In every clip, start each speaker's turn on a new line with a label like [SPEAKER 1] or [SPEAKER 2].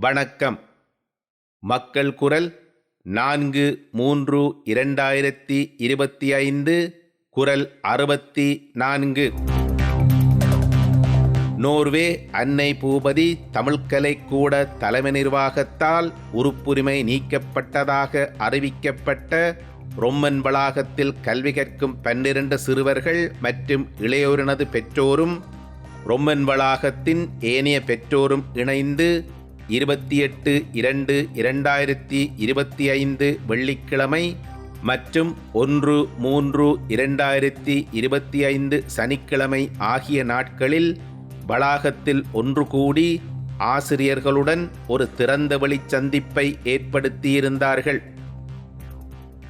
[SPEAKER 1] வணக்கம். மக்கள் குரல் நான்கு மூன்று இரண்டாயிரத்தி இருபத்தி ஐந்து குரல் அறுபத்தி நான்கு. நோர்வே அன்னை பூபதி தமிழ்கலைக்கூட தலைமை நிர்வாகத்தால் உறுப்புரிமை நீக்கப்பட்டதாக அறிவிக்கப்பட்ட ரொம்மன் வளாகத்தில் கல்வி கற்கும் பன்னிரண்டு சிறுவர்கள் மற்றும் இளையோரினது பெற்றோரும் ரொம்மன் வளாகத்தின் ஏனைய பெற்றோரும் இணைந்து இருபத்தி எட்டு இரண்டு இரண்டாயிரத்தி இருபத்தி ஐந்து வெள்ளிக்கிழமை மற்றும் ஒன்று மூன்று இரண்டாயிரத்தி இருபத்தி ஐந்து சனிக்கிழமை ஆகிய நாட்களில் வளாகத்தில் ஒன்று கூடி ஆசிரியர்களுடன் ஒரு திறந்தவெளி சந்திப்பை ஏற்படுத்தியிருந்தார்கள்.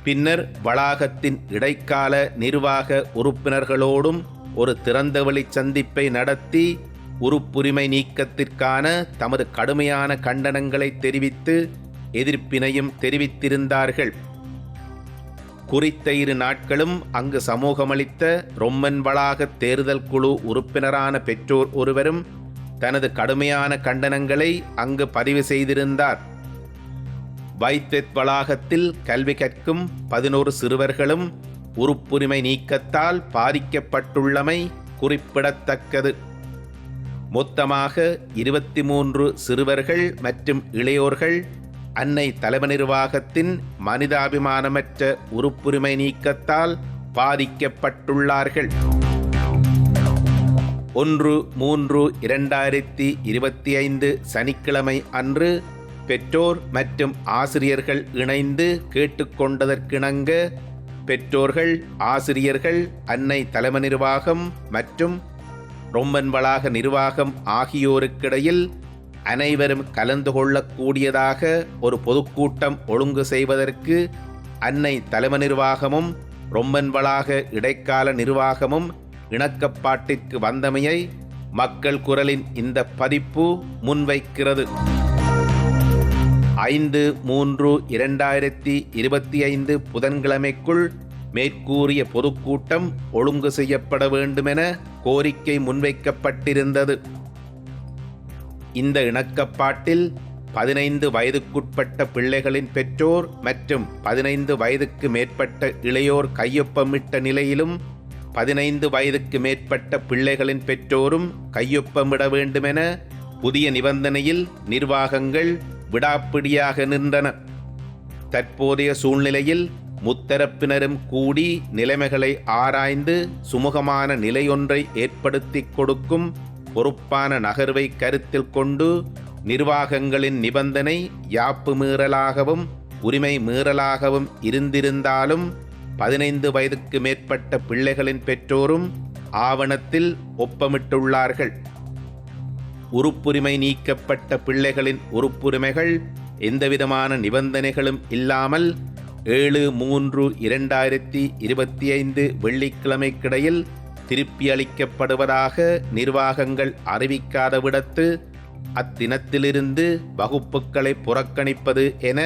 [SPEAKER 1] பின்னர் வளாகத்தின் இடைக்கால நிர்வாக உறுப்பினர்களோடும் ஒரு திறந்தவெளி சந்திப்பை நடத்தி உறுப்புரிமை நீக்கத்திற்கான தமது கடுமையான கண்டனங்களை தெரிவித்து எதிர்ப்பினையும் தெரிவித்திருந்தார்கள். குறித்த இரு நாட்களும் அங்கு சமூகமளித்த ரொம்மன் வளாக தேர்தல் குழு உறுப்பினரான பெற்றோர் ஒருவரும் தனது கடுமையான கண்டனங்களை அங்கு பதிவு செய்திருந்தார். வைத்தெத் வளாகத்தில் கல்வி கற்கும் பதினோரு சிறுவர்களும் உறுப்புரிமை நீக்கத்தால் பாதிக்கப்பட்டுள்ளமை குறிப்பிடத்தக்கது. மொத்தமாக இருபத்தி மூன்று சிறுவர்கள் மற்றும் இளையோர்கள் அன்னை தலைமை நிர்வாகத்தின் மனிதாபிமானமற்ற உறுப்புரிமை நீக்கத்தால் பாதிக்கப்பட்டுள்ளார்கள். ஒன்று மூன்று இரண்டாயிரத்தி இருபத்தி ஐந்து சனிக்கிழமை அன்று பெற்றோர் மற்றும் ஆசிரியர்கள் இணைந்து கேட்டுக்கொண்டதற்கிணங்க பெற்றோர்கள் ஆசிரியர்கள் அன்னை தலைமை நிர்வாகம் மற்றும் ரொம்பன் வளாக நிர்வாகம் ஆகியோருக்கிடையில் அனைவரும் கலந்து கொள்ளக்கூடியதாக ஒரு பொதுக்கூட்டம் ஒழுங்கு செய்வதற்கு அன்னை தலைமை நிர்வாகமும் ரொம்பன் வளாக இடைக்கால நிர்வாகமும் இணக்கப்பாட்டிற்கு வந்தமையை மக்கள் குரலின் இந்த பதிப்பு முன்வைக்கிறது. ஐந்து மூன்று இரண்டாயிரத்தி இருபத்தி ஐந்து புதன்கிழமைக்குள் மேற்கூறிய பொதுக்கூட்டம் ஒழுங்கு செய்யப்பட வேண்டுமென கோரிக்கை முன்வைக்கப்பட்டிருந்தது. இந்த இணக்கப்பாட்டில் பதினைந்து வயதுக்குட்பட்ட பிள்ளைகளின் பெற்றோர் மற்றும் பதினைந்து வயதுக்கு மேற்பட்ட இளையோர் கையொப்பமிட்ட நிலையிலும் பதினைந்து வயதுக்கு மேற்பட்ட பிள்ளைகளின் பெற்றோரும் கையொப்பமிட வேண்டுமென புதிய நிபந்தனையில் நிர்வாகங்கள் விடாப்பிடியாக நின்றன. தற்போதைய சூழ்நிலையில் முத்தரப்பினரும் கூடி நிலைமைகளை ஆராய்ந்து சுமூகமான நிலையொன்றை ஏற்படுத்தி கொடுக்கும் பொறுப்பான நகர்வை கருத்தில் கொண்டு நிர்வாகங்களின் நிபந்தனை யாப்பு மீறலாகவும் உரிமை மீறலாகவும் இருந்திருந்தாலும் பதினைந்து வயதுக்கு மேற்பட்ட பிள்ளைகளின் பெற்றோரும் ஆவணத்தில் ஒப்பமிட்டுள்ளார்கள். உறுப்புரிமை நீக்கப்பட்ட பிள்ளைகளின் உறுப்புரிமைகள் எந்தவிதமான நிபந்தனைகளும் இல்லாமல் ஏழு மூன்று இரண்டாயிரத்தி இருபத்தி ஐந்து வெள்ளிக்கிழமைக்கிடையில் திருப்பி அளிக்கப்படுவதாக நிர்வாகங்கள் அறிவிக்காத விடத்து அத்தினத்திலிருந்து வகுப்புகளை புறக்கணிப்பது என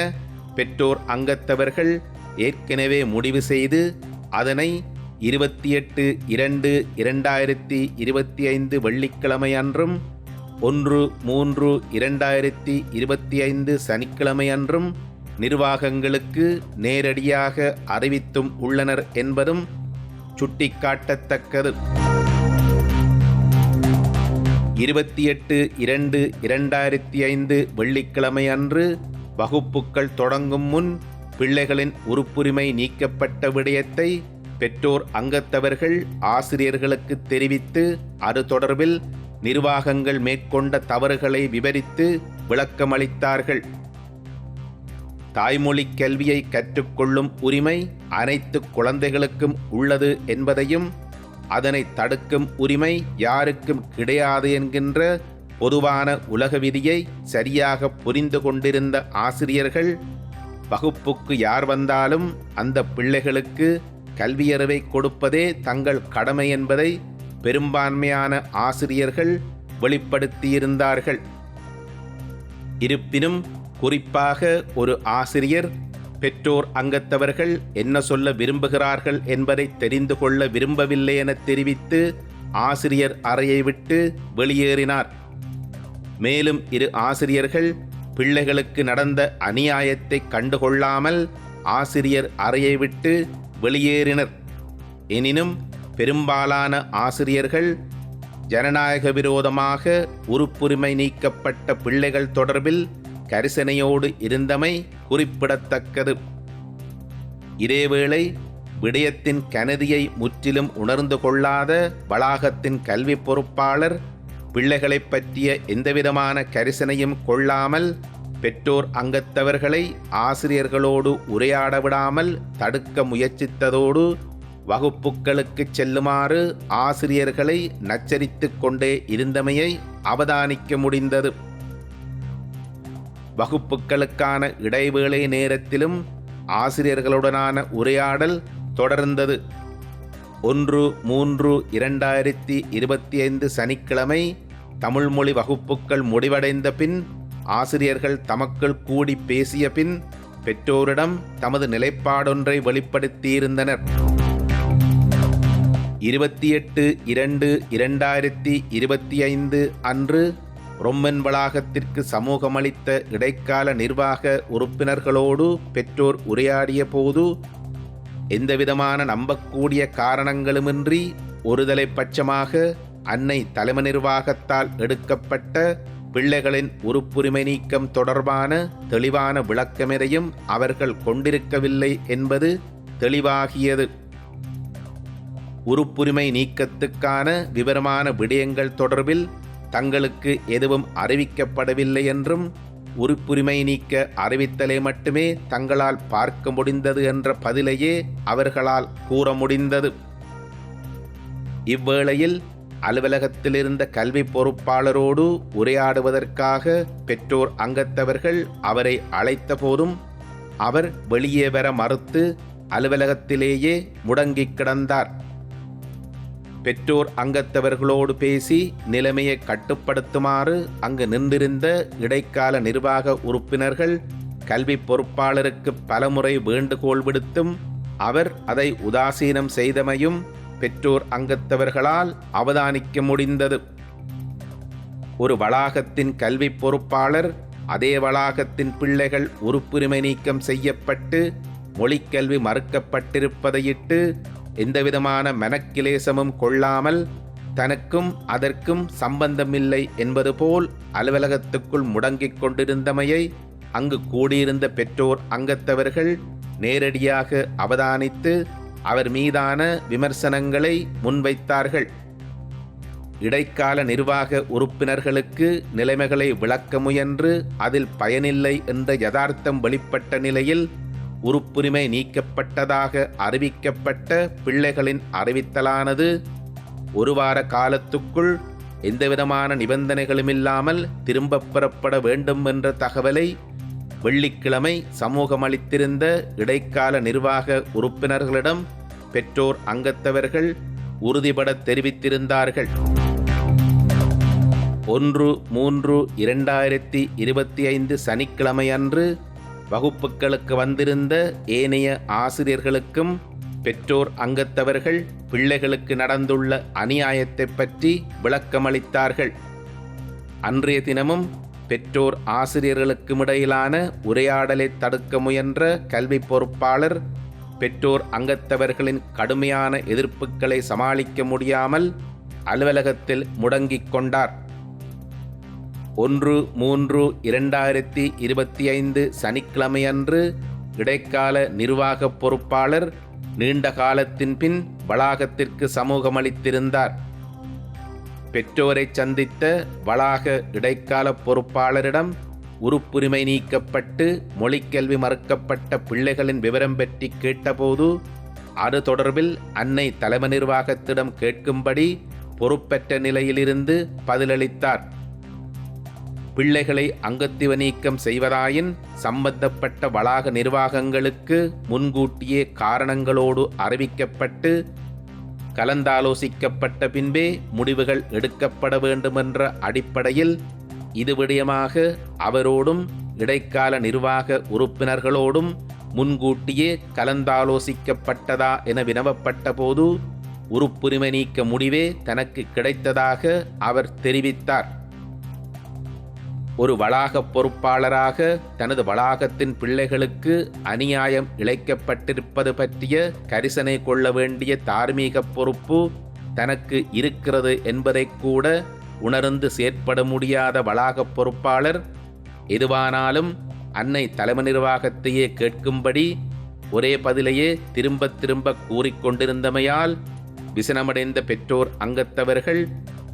[SPEAKER 1] பெற்றோர் அங்கத்தவர்கள் ஏற்கனவே முடிவு செய்து அதனை இருபத்தி எட்டு இரண்டு இரண்டாயிரத்தி இருபத்தி ஐந்து வெள்ளிக்கிழமை அன்றும் ஒன்று மூன்று இரண்டாயிரத்தி இருபத்தி ஐந்து சனிக்கிழமை அன்றும் நிர்வாகங்களுக்கு நேரடியாக அறிவித்தும் உள்ளனர் என்பதும் சுட்டிக்காட்டத்தக்கது. இருபத்தி எட்டு இரண்டு இரண்டாயிரத்தி ஐந்து வெள்ளிக்கிழமை அன்று வகுப்புகள் தொடங்கும் முன் பிள்ளைகளின் உறுப்புரிமை நீக்கப்பட்ட விடயத்தை பெற்றோர் அங்கத்தவர்கள் ஆசிரியர்களுக்கு தெரிவித்து அது தொடர்பில் நிர்வாகங்கள் மேற்கொண்ட தவறுகளை விவரித்து விளக்கமளித்தார்கள். தாய்மொழி கல்வியை கற்றுக்கொள்ளும் உரிமை அனைத்து குழந்தைகளுக்கும் உள்ளது என்பதையும் அதனை தடுக்கும் உரிமை யாருக்கும் கிடையாது என்கின்ற பொதுவான உலக விதியை சரியாக புரிந்து கொண்டிருந்த ஆசிரியர்கள் வகுப்புக்கு யார் வந்தாலும் அந்த பிள்ளைகளுக்கு கல்வியறிவை கொடுப்பதே தங்கள் கடமை என்பதை பெரும்பான்மையான ஆசிரியர்கள் வெளிப்படுத்தியிருந்தார்கள். இருப்பினும் குறிப்பாக ஒரு ஆசிரியர் பெற்றோர் அங்கத்தவர்கள் என்ன சொல்ல விரும்புகிறார்கள் என்பதை தெரிந்து கொள்ள விரும்பவில்லை என தெரிவித்து ஆசிரியர் அறையை விட்டு வெளியேறினார். மேலும் இரு ஆசிரியர்கள் பிள்ளைகளுக்கு நடந்த அநியாயத்தை கண்டுகொள்ளாமல் ஆசிரியர் அறையை விட்டு வெளியேறினர். எனினும் பெரும்பாலான ஆசிரியர்கள் ஜனநாயக விரோதமாக உறுப்புரிமை நீக்கப்பட்ட பிள்ளைகள் தொடர்பில் கரிசனையோடு இருந்தமை குறிப்பிடத்தக்கது. இதேவேளை விடயத்தின் கனதியை முற்றிலும் உணர்ந்து கொள்ளாத வளாகத்தின் கல்வி பொறுப்பாளர் பிள்ளைகளைப் பற்றிய எந்தவிதமான கரிசனையும் கொள்ளாமல் பெற்றோர் அங்கத்தவர்களை ஆசிரியர்களோடு உரையாட விடாமல் தடுக்க முயற்சித்ததோடு வகுப்புகளுக்கு செல்லுமாறு ஆசிரியர்களை நச்சரித்து கொண்டே இருந்தமையை அவதானிக்க முடிந்தது. வகுப்புகளுக்கான இடைவேளை நேரத்திலும் ஆசிரியர்களுடனான உரையாடல் தொடர்ந்தது. ஒன்று மூன்று இரண்டாயிரத்தி இருபத்தி ஐந்து சனிக்கிழமை தமிழ்மொழி வகுப்புகள் முடிவடைந்த பின் ஆசிரியர்கள் தமக்குள் கூடி பேசிய பின் பெற்றோரிடம் தமது நிலைப்பாடொன்றை வெளிப்படுத்தியிருந்தனர். இருபத்தி எட்டு இரண்டு இரண்டாயிரத்தி இருபத்தி ஐந்து அன்று ரொம்மன் வளாகத்திற்கு சமூகமளித்த இடைக்கால நிர்வாக உறுப்பினர்களோடு பெற்றோர் உரையாடிய போது எந்தவிதமான நம்பக்கூடிய காரணங்களுமின்றி ஒருதலை பட்சமாக அன்னை தலைமை நிர்வாகத்தால் எடுக்கப்பட்ட பிள்ளைகளின் உறுப்புரிமை நீக்கம் தொடர்பான தெளிவான விளக்கமெதையும் அவர்கள் கொண்டிருக்கவில்லை என்பது தெளிவாகியது. உறுப்புரிமை நீக்கத்துக்கான விவரமான விடயங்கள் தொடர்பில் தங்களுக்கு எதுவும் அறிவிக்கப்படவில்லை என்றும் உறுப்புரிமை நீக்க அறிவித்தலை மட்டுமே தங்களால் பார்க்க முடிந்தது என்ற பதிலையே அவர்களால் கூற முடிந்தது. இவ்வேளையில் அலுவலகத்திலிருந்த கல்வி பொறுப்பாளரோடு உரையாடுவதற்காக பெற்றோர் அங்கத்தவர்கள் அவரை அழைத்த போதும் அவர் வெளியே வர மறுத்து அலுவலகத்திலேயே முடங்கிக் கிடந்தார். பெற்றோர் அங்கத்தவர்களோடு பேசி நிலைமையை கட்டுப்படுத்துமாறு அங்கு நின்றிருந்த இடைக்கால நிர்வாக உறுப்பினர்கள் கல்வி பொறுப்பாளருக்கு பலமுறை வேண்டுகோள் விடுத்தும் அவர் அதை உதாசீனம் செய்தமையும் பெற்றோர் அங்கத்தவர்களால் அவதானிக்க முடிந்தது. ஒரு வளாகத்தின் கல்வி பொறுப்பாளர் அதே வளாகத்தின் பிள்ளைகள் உறுப்புரிமை நீக்கம் செய்யப்பட்டு மொழிக்கல்வி மறுக்கப்பட்டிருப்பதையிட்டு எந்தவிதமான மனக்கிலேசமும் கொள்ளாமல் தனக்கும் அதற்கும் சம்பந்தமில்லை என்பது போல் அலுவலகத்துக்குள் முடங்கிக் கொண்டிருந்தமையை அங்கு கூடியிருந்த பெற்றோர் அங்கத்தவர்கள் நேரடியாக அவதானித்து அவர் மீதான விமர்சனங்களை முன்வைத்தார்கள். இடைக்கால நிர்வாக உறுப்பினர்களுக்கு நிலைமைகளை விளக்க முயன்று அதில் பயனில்லை என்ற யதார்த்தம் வெளிப்பட்ட நிலையில் உறுப்புரிமை நீக்கப்பட்டதாக அறிவிக்கப்பட்ட பிள்ளைகளின் அறிவித்தலானது ஒரு வார காலத்துக்குள் எந்தவிதமான நிபந்தனைகளுமில்லாமல் திரும்பப் பெறப்பட வேண்டும் என்ற தகவலை வெள்ளிக்கிழமை சமூகமளித்திருந்த இடைக்கால நிர்வாக உறுப்பினர்களிடம் பெற்றோர் அங்கத்தவர்கள் உறுதிபட தெரிவித்திருந்தார்கள். ஒன்று மூன்று இரண்டாயிரத்தி இருபத்தி ஐந்து சனிக்கிழமை அன்று வகுப்புகளுக்கு வந்திருந்த ஏனைய ஆசிரியர்களுக்கும் பெற்றோர் அங்கத்தவர்கள் பிள்ளைகளுக்கு நடந்துள்ள அநியாயத்தை பற்றி விளக்கமளித்தார்கள். அன்றைய தினமும் பெற்றோர் ஆசிரியர்களுக்கும் இடையிலான உரையாடலை தடுக்க முயன்ற கல்வி பொறுப்பாளர் பெற்றோர் அங்கத்தவர்களின் கடுமையான எதிர்ப்புகளை சமாளிக்க முடியாமல் அலுவலகத்தில் முடங்கிக் கொண்டார். ஒன்று மூன்று இரண்டாயிரத்தி இருபத்தி ஐந்து சனிக்கிழமையன்று இடைக்கால நிர்வாக பொறுப்பாளர் நீண்ட காலத்தின் பின் வளாகத்திற்கு சமூகமளித்திருந்தார். பெற்றோரை சந்தித்த வளாக இடைக்கால பொறுப்பாளரிடம் உறுப்புரிமை நீக்கப்பட்டு மொழிக்கல்வி மறுக்கப்பட்ட பிள்ளைகளின் விவரம் பற்றி கேட்டபோது அது தொடர்பில் அன்னை தலைமை நிர்வாகத்திடம் கேட்கும்படி பொறுப்பற்ற நிலையிலிருந்து பதிலளித்தார். பிள்ளைகளை அங்கத்திவ நீக்கம் செய்வதாயின் சம்பந்தப்பட்ட வளாக நிர்வாகங்களுக்கு முன்கூட்டியே காரணங்களோடு அறிவிக்கப்பட்டு கலந்தாலோசிக்கப்பட்ட பின்பே முடிவுகள் எடுக்கப்பட வேண்டுமென்ற அடிப்படையில் இது விடயமாக அவரோடும் இடைக்கால நிர்வாக உறுப்பினர்களோடும் முன்கூட்டியே கலந்தாலோசிக்கப்பட்டதா என வினவப்பட்ட போது உறுப்புரிமை நீக்க முடிவே தனக்கு கிடைத்ததாக அவர் தெரிவித்தார். ஒரு வளாக பொறுப்பாளராக தனது வளாகத்தின் பிள்ளைகளுக்கு அநியாயம் இழைக்கப்பட்டிருப்பது பற்றிய கரிசனை கொள்ள வேண்டிய தார்மீக பொறுப்பு தனக்கு இருக்கிறது என்பதை கூட உணர்ந்து செயற்பட முடியாத வளாக பொறுப்பாளர் எதுவானாலும் அன்னை தலைமை நிர்வாகத்தையே கேட்கும்படி ஒரே பதிலையே திரும்ப திரும்ப கூறிக்கொண்டிருந்தமையால் விசனமடைந்த பெற்றோர் அங்கத்தவர்கள்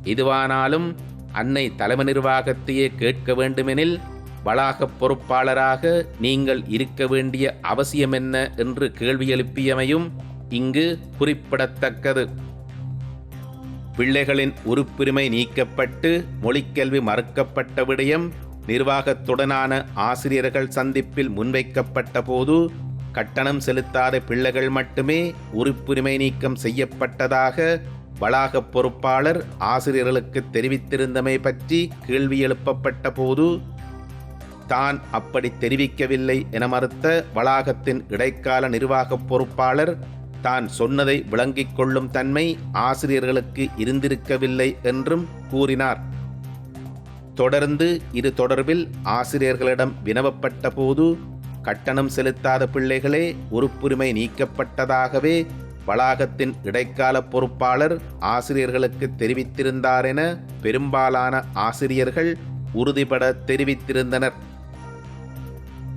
[SPEAKER 1] எதுவானாலும் அன்னை தலைமை நிர்வாகத்தையே கேட்க வேண்டுமெனில் வளாக பொறுப்பாளராக நீங்கள் இருக்க வேண்டிய அவசியம் என்ன என்று கேள்வி எழுப்பியமையும் இங்கு குறிப்பிடத்தக்கது. பிள்ளைகளின் உறுப்புரிமை நீக்கப்பட்டு மொழிக்கல்வி மறுக்கப்பட்ட விடயம் நிர்வாகத்துடனான ஆசிரியர்கள் சந்திப்பில் முன்வைக்கப்பட்ட போது கட்டணம் செலுத்தாத பிள்ளைகள் மட்டுமே உறுப்புரிமை நீக்கம் செய்யப்பட்டதாக வளாக பொறுப்பாளர் ஆசிரியர்களுக்கு தெரிவித்திருந்தமை பற்றி கேள்வி எழுப்பப்பட்ட போது தான் அப்படி தெரிவிக்கவில்லை என மறுத்த வளாகத்தின் இடைக்கால நிர்வாக பொறுப்பாளர் தான் சொன்னதை விளங்கிக் கொள்ளும் தன்மை ஆசிரியர்களுக்கு இருந்திருக்கவில்லை என்றும் கூறினார். தொடர்ந்து இது தொடர்பில் ஆசிரியர்களிடம் வினவப்பட்ட போது கட்டணம் செலுத்தாத பிள்ளைகளே உறுப்புரிமை நீக்கப்பட்டதாகவே வளாகத்தின் இடைக்கால பொறுப்பாளர் ஆசிரியர்களுக்கு தெரிவித்திருந்தார் என பெரும்பாலான ஆசிரியர்கள் உறுதிபட தெரிவித்திருந்தனர்.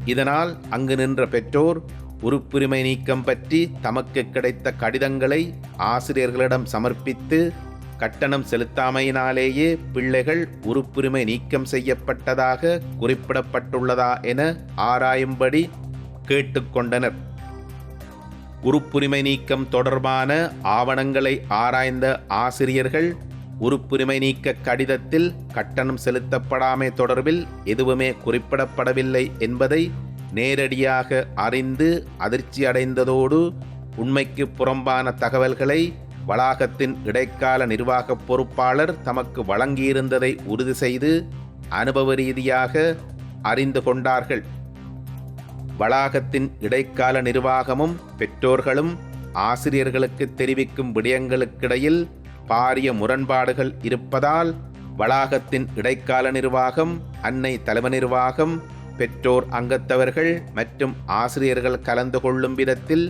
[SPEAKER 1] இதனால் அங்கு நின்ற பெற்றோர் உறுப்புரிமை நீக்கம் பற்றி தமக்கு கிடைத்த கடிதங்களை ஆசிரியர்களிடம் சமர்ப்பித்து கட்டணம் செலுத்தாமையினாலேயே பிள்ளைகள் உறுப்புரிமை நீக்கம் செய்யப்பட்டதாக குறிப்பிடப்பட்டுள்ளதா என ஆராயும்படி கேட்டுக்கொண்டனர். உறுப்புரிமை நீக்கம் தொடர்பான ஆவணங்களை ஆராய்ந்த ஆசிரியர்கள் உறுப்புரிமை நீக்க கடிதத்தில் கட்டணம் செலுத்தப்படாமை தொடர்பில் எதுவுமே குறிப்பிடப்படவில்லை என்பதை நேரடியாக அறிந்து அதிர்ச்சி அடைந்ததோடு உண்மைக்கு புறம்பான தகவல்களை வளாகத்தின் இடைக்கால நிர்வாக பொறுப்பாளர் தமக்கு வழங்கியிருந்ததை உறுதி செய்து அனுபவ ரீதியாக அறிந்து கொண்டார்கள். வளாகத்தின் இடைக்கால நிர்வாகமும் பெற்றோர்களும் ஆசிரியர்களுக்கு தெரிவிக்கும் விடயங்களுக்கிடையில் பாரிய முரண்பாடுகள் இருப்பதால் வளாகத்தின் இடைக்கால நிர்வாகம் அன்னை தலைமை நிர்வாகம் பெற்றோர் அங்கத்தவர்கள் மற்றும் ஆசிரியர்கள் கலந்து கொள்ளும் விதத்தில்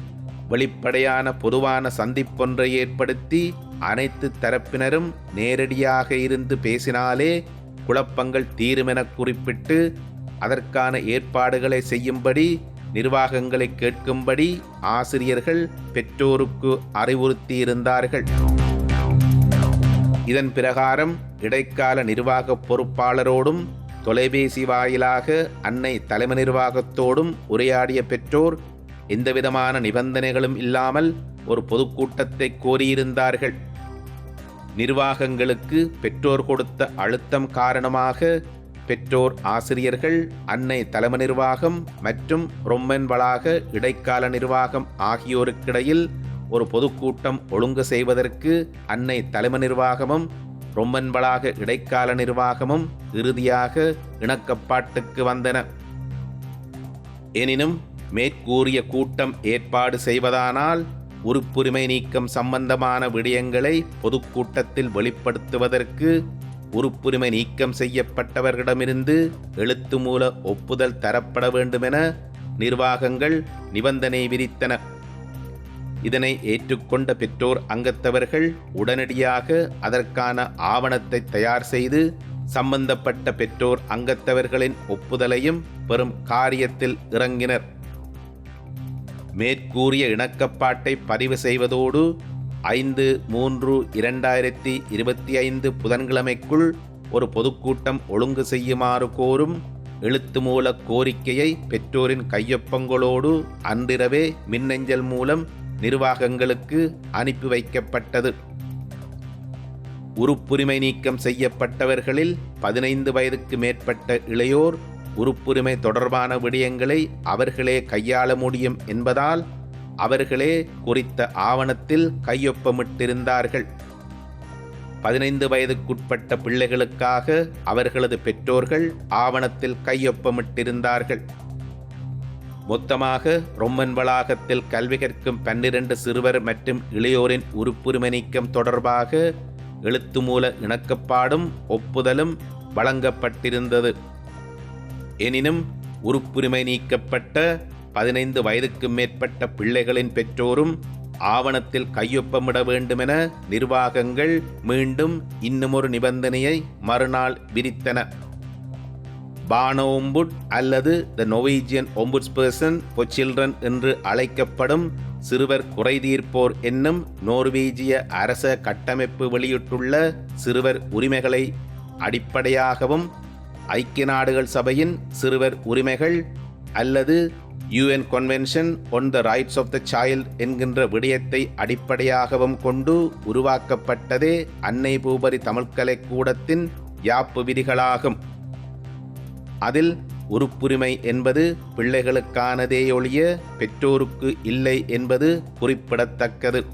[SPEAKER 1] வெளிப்படையான பொதுவான சந்திப்பொன்றை ஏற்படுத்தி அனைத்து தரப்பினரும் நேரடியாக இருந்து பேசினாலே குழப்பங்கள் தீருமென குறிப்பிட்டு அதற்கான ஏற்பாடுகளை செய்யும்படி நிர்வாகங்களை கேட்கும்படி ஆசிரியர்கள் பெற்றோருக்கு அறிவுறுத்தியிருந்தார்கள். இதன் பிரகாரம் இடைக்கால நிர்வாக பொறுப்பாளரோடும் தொலைபேசி வாயிலாக அன்னை தலைமை நிர்வாகத்தோடும் உரையாடிய பெற்றோர் எந்தவிதமான நிபந்தனைகளும் இல்லாமல் ஒரு பொதுக்கூட்டத்தை கோரியிருந்தார்கள். நிர்வாகங்களுக்கு பெற்றோர் கொடுத்த அழுத்தம் காரணமாக பெற்றோர் ஆசிரியர்கள் அன்னை தலைமை நிர்வாகம் மற்றும் ரொம்மன் வளாக இடைக்கால நிர்வாகம் ஆகியோருக்கிடையில் ஒரு பொதுக்கூட்டம் ஒழுங்கு செய்வதற்கு அன்னை தலைமை நிர்வாகமும் ரொம்மன் வளாக இடைக்கால நிர்வாகமும் இறுதியாக இணக்கப்பாட்டுக்கு வந்தன. எனினும் மேற்கூறிய கூட்டம் ஏற்பாடு செய்வதானால் உறுப்புரிமை நீக்கம் சம்பந்தமான விடயங்களை பொதுக்கூட்டத்தில் வெளிப்படுத்துவதற்கு உறுப்புரிமை நீக்கம் செய்யப்பட்டவர்களிடமிருந்து எழுத்து மூல ஒப்புதல் தரப்பட வேண்டுமென நிர்வாகங்கள் நிபந்தனை விதித்தன. இதனை ஏற்றுக்கொண்ட பெற்றோர் அங்கத்தவர்கள் உடனடியாக அதற்கான ஆவணத்தை தயார் செய்து சம்பந்தப்பட்ட பெற்றோர் அங்கத்தவர்களின் ஒப்புதலையும் பெறும் காரியத்தில் இறங்கினர். மேற்கூறிய இணக்கப்பாட்டை பதிவு செய்வதோடு ஐந்து மூன்று இரண்டாயிரத்தி இருபத்தி ஐந்து புதன்கிழமைக்குள் ஒரு பொதுக்கூட்டம் ஒழுங்கு செய்யுமாறு கோரும் எழுத்து மூல கோரிக்கையை பெற்றோரின் கையொப்பங்களோடு அன்றிரவே மின்னஞ்சல் மூலம் நிர்வாகங்களுக்கு அனுப்பி வைக்கப்பட்டது. உறுப்புரிமை நீக்கம் செய்யப்பட்டவர்களில் பதினைந்து வயதுக்கு மேற்பட்ட இளையோர் உறுப்புரிமை தொடர்பான விடயங்களை அவர்களே கையாள முடியும் என்பதால் அவர்களே குறித்த ஆவணத்தில் கையொப்பமிட்டிருந்தார்கள். பதினைந்து வயதுக்குட்பட்ட பிள்ளைகளுக்காக அவர்களது பெற்றோர்கள் ஆவணத்தில் கையொப்பமிட்டிருந்தார்கள். மொத்தமாக ரொம்மன் வளாகத்தில் கல்வி கற்கும் பன்னிரண்டு சிறுவர் மற்றும் இளையோரின் உறுப்புரிமை நீக்கம் தொடர்பாக எழுத்து மூல இணக்கப்பாடும் ஒப்புதலும் வழங்கப்பட்டிருந்தது. எனினும் உறுப்புரிமை நீக்கப்பட்ட பதினைந்து வயதுக்கு மேற்பட்ட பிள்ளைகளின் பெற்றோரும் ஆவணத்தில் கையொப்பமிட வேண்டுமென நிர்வாகங்கள் மீண்டும் இன்னுமொரு நிபந்தனையை மறுநாள் விதித்தன. பானோம்புட் அல்லது த நொவீஜியன் ஒம்புட்ஸ்பர்சன் for சில்ட்ரன் என்று அழைக்கப்படும் சிறுவர் குறைதீர்ப்போர் என்னும் நோர்வீஜிய அரச கட்டமைப்பு வெளியிட்டுள்ள சிறுவர் உரிமைகளை அடிப்படையாகவும் ஐக்கிய நாடுகள் சபையின் சிறுவர் உரிமைகள் அல்லது UN convention on the rights of the child என்கின்ற விடயத்தை அடிப்படையாகவும் கொண்டு உருவாக்கப்பட்டதே அன்னை பூபரி தமிழ்கலை கூடத்தின் யாப்பு விதிகளாகும். அதில் உறுப்புரிமை என்பது பிள்ளைகளுக்கானதேயொழிய பெற்றோருக்கு இல்லை என்பது குறிப்பிடத்தக்கது.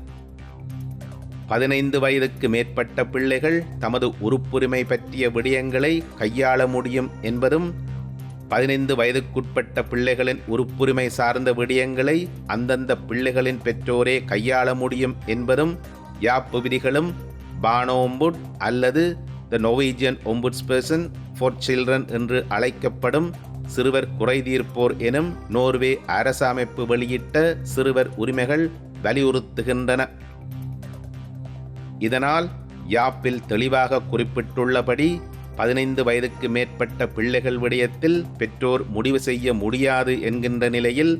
[SPEAKER 1] பதினைந்து வயதுக்கு மேற்பட்ட பிள்ளைகள் தமது உறுப்புரிமை பற்றிய விடயங்களை கையாள முடியும் என்பதும் பதினைந்து வயதுக்குட்பட்ட பிள்ளைகளின் உறுப்புரிமை சார்ந்த விடயங்களை அந்தந்த பிள்ளைகளின் பெற்றோரே கையாள முடியும் என்பதும் யாப்பு விதிகளும் பானோம்புட் அல்லது த நோவீஜியன் ஒம்புட்ஸ்பர்சன் ஃபார் சில்ட்ரன் என்று அழைக்கப்படும் சிறுவர் குறைதீர்ப்போர் எனும் நோர்வே அரசமைப்பு வெளியிட்ட சிறுவர் உரிமைகள் வலியுறுத்துகின்றன. இதனால் யாப்பில் தெளிவாக குறிப்பிட்டுள்ளபடி பதினைந்து வயதுக்கு மேற்பட்ட பிள்ளைகள் விடயத்தில் பெற்றோர் முடிவு செய்ய முடியாது என்கின்ற நிலையில்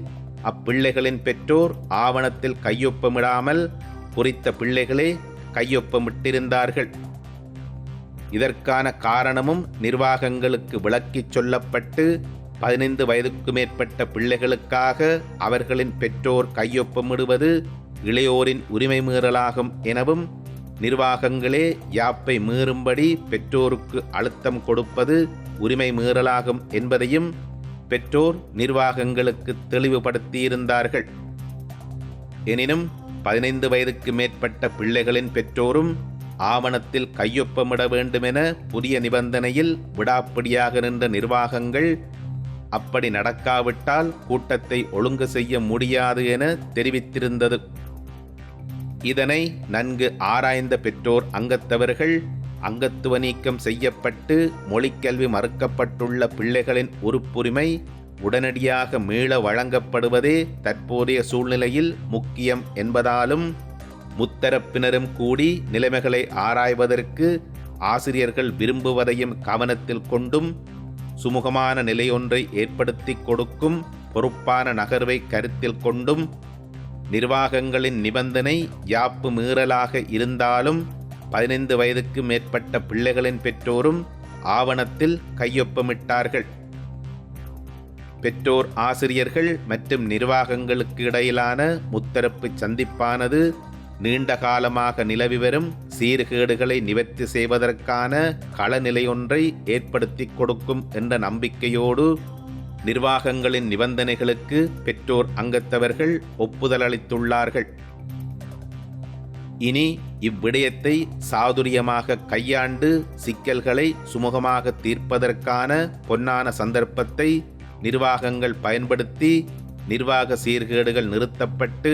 [SPEAKER 1] அப்பிள்ளைகளின் பெற்றோர் ஆவணத்தில் கையொப்பமிடாமல் குறித்த பிள்ளைகளே கையொப்பமிட்டிருந்தார்கள். இதற்கான காரணமும் நிர்வாகங்களுக்கு விளக்கிச் சொல்லப்பட்டு பதினைந்து வயதுக்கு மேற்பட்ட பிள்ளைகளுக்காக அவர்களின் பெற்றோர் கையொப்பமிடுவது இளையோரின் உரிமை மீறலாகும் எனவும் நிர்வாகங்களே யாப்பை மீறும்படி பெற்றோருக்கு அழுத்தம் கொடுப்பது உரிமை மீறலாகும் என்பதையும் பெற்றோர் நிர்வாகங்களுக்கு தெளிவுபடுத்தியிருந்தார்கள். எனினும் பதினைந்து வயதுக்கு மேற்பட்ட பிள்ளைகளின் பெற்றோரும் ஆவணத்தில் கையொப்பமிட வேண்டுமென புதிய நிபந்தனையில் விடாப்பிடியாக நின்ற நிர்வாகங்கள் அப்படி நடக்காவிட்டால் கூட்டத்தை ஒழுங்கு செய்ய முடியாது என தெரிவித்திருந்தது. இதனை நன்கு ஆராய்ந்த பெற்றோர் அங்கத்தவர்கள் அங்கத்துவ நீக்கம் செய்யப்பட்டு மொழிக்கல்வி மறுக்கப்பட்டுள்ள பிள்ளைகளின் உறுப்புரிமை உடனடியாக மீள வழங்கப்படுவதே தற்போதைய சூழ்நிலையில் முக்கியம் என்பதாலும் முத்தரப்பினரும் கூடி நிலைமைகளை ஆராய்வதற்கு ஆசிரியர்கள் விரும்புவதையும் கவனத்தில் கொண்டும் சுமூகமான நிலையொன்றை ஏற்படுத்தி கொடுக்கும் பொறுப்பான நகர்வை கருத்தில் கொண்டும் நிர்வாகங்களின் நிபந்தனை யாப்பு மீறலாக இருந்தாலும் பதினைந்து வயதுக்கு மேற்பட்ட பிள்ளைகளின் பெற்றோரும் ஆவணத்தில் கையொப்பமிட்டார்கள். பெற்றோர் ஆசிரியர்கள் மற்றும் நிர்வாகங்களுக்கு இடையிலான முத்தரப்பு சந்திப்பானது நீண்ட காலமாக நிலவி வரும் சீர்கேடுகளை நிவர்த்தி செய்வதற்கான களநிலையொன்றை ஏற்படுத்தி கொடுக்கும் என்ற நம்பிக்கையோடு நிர்வாகங்களின் நிபந்தனைகளுக்கு பெற்றோர் அங்கத்தவர்கள் ஒப்புதல் அளித்துள்ளார்கள் இனி இவ்விடயத்தை சாதுரியமாக கையாண்டு சிக்கல்களை சுமூகமாக தீர்ப்பதற்கான பொன்னான சந்தர்ப்பத்தை நிர்வாகங்கள் பயன்படுத்தி நிர்வாக சீர்கேடுகள் நிறுத்தப்பட்டு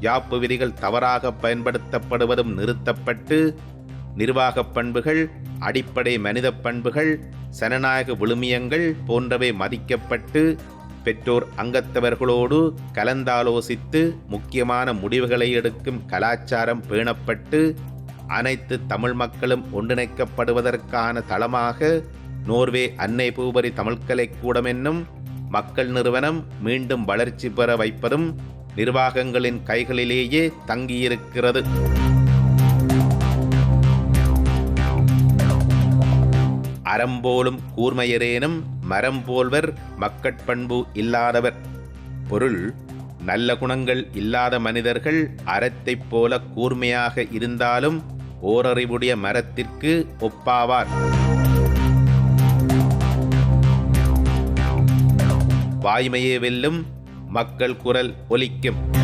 [SPEAKER 1] யாப்பு விதிகள் தவறாக பயன்படுத்தப்படுவதும் நிறுத்தப்பட்டு நிர்வாகப் பண்புகள் அடிப்படை மனித பண்புகள் சனநாயக விழுமியங்கள் போன்றவை மதிக்கப்பட்டு பெற்றோர் அங்கத்தவர்களோடு கலந்தாலோசித்து முக்கியமான முடிவுகளை எடுக்கும் கலாச்சாரம் பேணப்பட்டு அனைத்து தமிழ் மக்களும் ஒன்றிணைக்கப்படுவதற்கான தளமாக நோர்வே அன்னை பூபரி தமிழ்கலை கூடம் என்னும் மக்கள் நிறுவனம் மீண்டும் வளர்ச்சி பெற வைப்பதும் நிர்வாகங்களின் கைகளிலேயே தங்கியிருக்கிறது. அறம்போலும் கூர்மையரேனும் மரம் போல்வர் மக்கட்பண்பு இல்லாதவர். பொருள் நல்ல குணங்கள் இல்லாத மனிதர்கள் அறத்தைப் போல கூர்மையாக இருந்தாலும் ஓரறிவுடைய மரத்திற்கு ஒப்பாவார். வாய்மையே வெல்லும் மக்கள் குரல் ஒலிக்கும்.